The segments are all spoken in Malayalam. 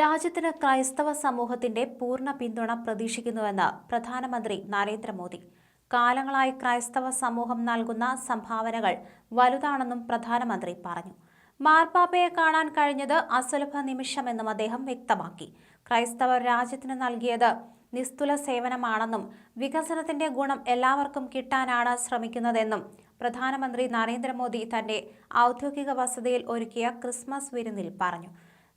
രാജ്യത്തിന് ക്രൈസ്തവ സമൂഹത്തിന്റെ പൂർണ പിന്തുണ പ്രതീക്ഷിക്കുന്നുവെന്ന് പ്രധാനമന്ത്രി നരേന്ദ്രമോദി. കാലങ്ങളായി ക്രൈസ്തവ സമൂഹം നൽകുന്ന സംഭാവനകൾ വലുതാണെന്നും പ്രധാനമന്ത്രി പറഞ്ഞു. മാർപ്പാപ്പയെ കാണാൻ കഴിഞ്ഞത് അസുലഭ നിമിഷമെന്നും അദ്ദേഹം വ്യക്തമാക്കി. ക്രൈസ്തവർ രാജ്യത്തിന് നൽകിയത് നിസ്തുല സേവനമാണെന്നും വികസനത്തിന്റെ ഗുണം എല്ലാവർക്കും കിട്ടാനാണ് ശ്രമിക്കുന്നതെന്നും പ്രധാനമന്ത്രി നരേന്ദ്രമോദി തന്റെ ഔദ്യോഗിക വസതിയിൽ ഒരുക്കിയ ക്രിസ്മസ് വിരുന്നിൽ പറഞ്ഞു.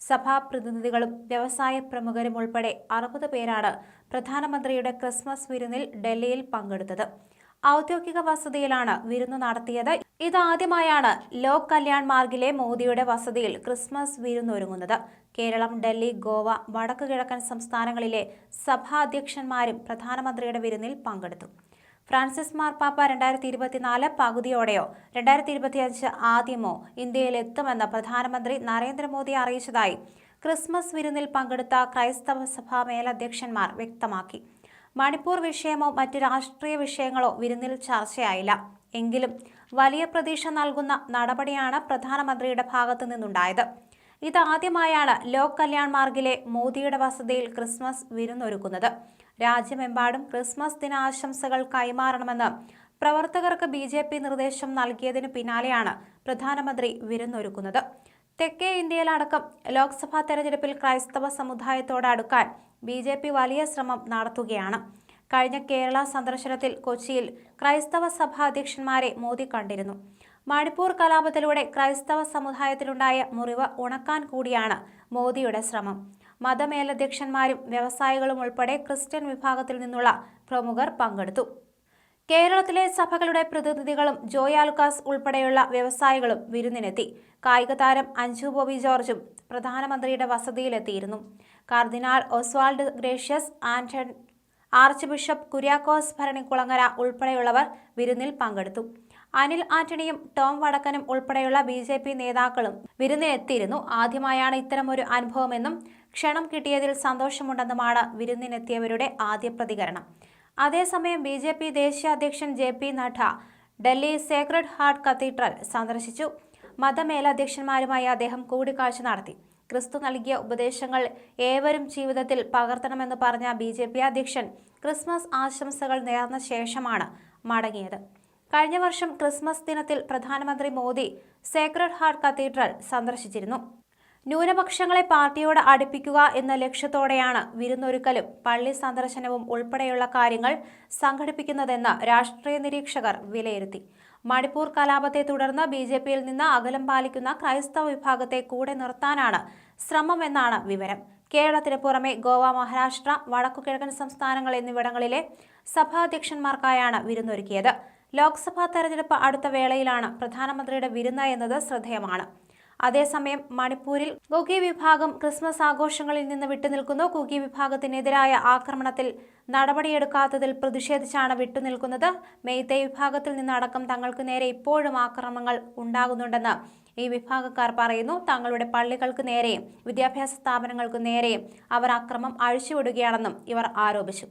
സഭാ പ്രതിനിധികളും വ്യവസായ പ്രമുഖരും ഉൾപ്പെടെ അറുപത് പേരാണ് പ്രധാനമന്ത്രിയുടെ ക്രിസ്മസ് വിരുന്നിൽ ഡൽഹിയിൽ പങ്കെടുത്തത്. ഔദ്യോഗിക വസതിയിലാണ് വിരുന്ന് നടത്തിയത്. ഇതാദ്യമായാണ് ലോക് കല്യാൺ മാർഗിലെ മോദിയുടെ വസതിയിൽ ക്രിസ്മസ് വിരുന്നൊരുങ്ങുന്നത്. കേരളം ഡൽഹി ഗോവ വടക്കു കിഴക്കൻ സംസ്ഥാനങ്ങളിലെ സഭാധ്യക്ഷന്മാരും പ്രധാനമന്ത്രിയുടെ വിരുന്നിൽ പങ്കെടുത്തു. ഫ്രാൻസിസ് മാർപ്പാപ്പ രണ്ടായിരത്തി ഇരുപത്തിനാല് പകുതിയോടെയോ രണ്ടായിരത്തി ഇരുപത്തിയഞ്ച് ആദ്യമോ ഇന്ത്യയിൽ എത്തുമെന്ന് പ്രധാനമന്ത്രി നരേന്ദ്രമോദി അറിയിച്ചതായി ക്രിസ്മസ് വിരുന്നിൽ പങ്കെടുത്ത ക്രൈസ്തവ സഭാ മേലധ്യക്ഷന്മാർ വ്യക്തമാക്കി. മണിപ്പൂർ വിഷയമോ മറ്റ് രാഷ്ട്രീയ വിഷയങ്ങളോ വിരുന്നിൽ ചർച്ചയായില്ല. എങ്കിലും വലിയ പ്രതീക്ഷ നൽകുന്ന നടപടിയാണ് പ്രധാനമന്ത്രിയുടെ ഭാഗത്തു നിന്നുണ്ടായത്. ഇതാദ്യമായാണ് ലോക് കല്യാൺ മാർഗിലെ മോദിയുടെ വസതിയിൽ ക്രിസ്മസ് വിരുന്നൊരുക്കുന്നത്. രാജ്യമെമ്പാടും ക്രിസ്മസ് ദിനാശംസകൾ കൈമാറണമെന്ന് പ്രവർത്തകർക്ക് ബി ജെ പി നിർദ്ദേശം നൽകിയതിനു പിന്നാലെയാണ് പ്രധാനമന്ത്രി വിരുന്നൊരുക്കുന്നത്. തെക്കേ ഇന്ത്യയിലടക്കം ലോക്സഭാ തെരഞ്ഞെടുപ്പിൽ ക്രൈസ്തവ സമുദായത്തോട് അടുക്കാൻ ബി ജെ പി വലിയ ശ്രമം നടത്തുകയാണ്. കഴിഞ്ഞ കേരള സന്ദർശനത്തിൽ കൊച്ചിയിൽ ക്രൈസ്തവ സഭാ അധ്യക്ഷന്മാരെ മോദി കണ്ടിരുന്നു. മണിപ്പൂർ കലാപത്തിലൂടെ ക്രൈസ്തവ സമുദായത്തിലുണ്ടായ മുറിവ് ഉണക്കാൻ കൂടിയാണ് മോദിയുടെ ശ്രമം. മതമേലധ്യക്ഷന്മാരും വ്യവസായികളും ഉൾപ്പെടെ ക്രിസ്ത്യൻ വിഭാഗത്തിൽ നിന്നുള്ള പ്രമുഖർ പങ്കെടുത്തു. കേരളത്തിലെ സഭകളുടെ പ്രതിനിധികളും ജോയ് ആലുക്കാസ് ഉൾപ്പെടെയുള്ള വ്യവസായികളും വിരുന്നിനെത്തി. കായിക താരം അഞ്ജു ബോബി ജോർജും പ്രധാനമന്ത്രിയുടെ വസതിയിലെത്തിയിരുന്നു. Cardinal Oswald Gracias Anton archbishop Kuriakose Bharanikulangara ഉൾപ്പെടെയുള്ളവർ വിരുന്നിൽ പങ്കെടുത്തു. അനിൽ ആന്റണിയും ടോം വടക്കനും ഉൾപ്പെടെയുള്ള ബി ജെ പി നേതാക്കളും വിരുന്നിനെത്തിയിരുന്നു. ആദ്യമായാണ് ഇത്തരമൊരു അനുഭവമെന്നും ക്ഷണം കിട്ടിയതിൽ സന്തോഷമുണ്ടെന്നുമാണ് വിരുന്നിനെത്തിയവരുടെ ആദ്യ പ്രതികരണം. അതേസമയം ബി ജെ പി ദേശീയ അധ്യക്ഷൻ J P Nadda Delhi Sacred Heart Cathedral സന്ദർശിച്ചു. മതമേലധ്യക്ഷന്മാരുമായി അദ്ദേഹം കൂടിക്കാഴ്ച നടത്തി. ക്രിസ്തു നൽകിയ ഉപദേശങ്ങൾ ഏവരും ജീവിതത്തിൽ പകർത്തണമെന്ന് പറഞ്ഞ ബി ജെ പി അധ്യക്ഷൻ ക്രിസ്മസ് ആശംസകൾ നേർന്ന ശേഷമാണ് മടങ്ങിയത്. കഴിഞ്ഞ വർഷം ക്രിസ്മസ് ദിനത്തിൽ പ്രധാനമന്ത്രി മോദി സേക്രഡ് ഹാർട്ട് കത്തീഡ്രൽ സന്ദർശിച്ചിരുന്നു. ന്യൂനപക്ഷങ്ങളെ പാർട്ടിയോട് അടുപ്പിക്കുക എന്ന ലക്ഷ്യത്തോടെയാണ് വിരുന്നൊരുക്കലും പള്ളി സന്ദർശനവും ഉൾപ്പെടെയുള്ള കാര്യങ്ങൾ സംഘടിപ്പിക്കുന്നതെന്ന് രാഷ്ട്രീയ നിരീക്ഷകർ വിലയിരുത്തി. മണിപ്പൂർ കലാപത്തെ തുടർന്ന് ബി ജെ പിയിൽ നിന്ന് അകലം പാലിക്കുന്ന ക്രൈസ്തവ വിഭാഗത്തെ കൂടെ നിർത്താനാണ് ശ്രമമെന്നാണ് വിവരം. കേരളത്തിന് പുറമെ ഗോവ മഹാരാഷ്ട്ര വടക്കുകിഴക്കൻ സംസ്ഥാനങ്ങൾ എന്നിവിടങ്ങളിലെ സഭാധ്യക്ഷന്മാർക്കായാണ് വിരുന്നൊരുക്കിയത്. ലോക്സഭാ തെരഞ്ഞെടുപ്പ് അടുത്ത വേളയിലാണ് പ്രധാനമന്ത്രിയുടെ വിരുന്ന് എന്നത് ശ്രദ്ധേയമാണ്. അതേസമയം മണിപ്പൂരിൽ കുക്കി വിഭാഗം ക്രിസ്മസ് ആഘോഷങ്ങളിൽ നിന്ന് വിട്ടുനിൽക്കുന്നു. കുക്കി വിഭാഗത്തിനെതിരായ ആക്രമണത്തിൽ നടപടിയെടുക്കാത്തതിൽ പ്രതിഷേധിച്ചാണ് വിട്ടുനിൽക്കുന്നത്. മെയ്തേ വിഭാഗത്തിൽ നിന്നടക്കം തങ്ങൾക്ക് നേരെ ഇപ്പോഴും ആക്രമണങ്ങൾ ഉണ്ടാകുന്നുണ്ടെന്ന് ഈ വിഭാഗക്കാർ പറയുന്നു. തങ്ങളുടെ പള്ളികൾക്ക് നേരെയും വിദ്യാഭ്യാസ സ്ഥാപനങ്ങൾക്ക് നേരെയും അവർ അക്രമം അഴിച്ചുവിടുകയാണെന്നും ഇവർ ആരോപിച്ചു.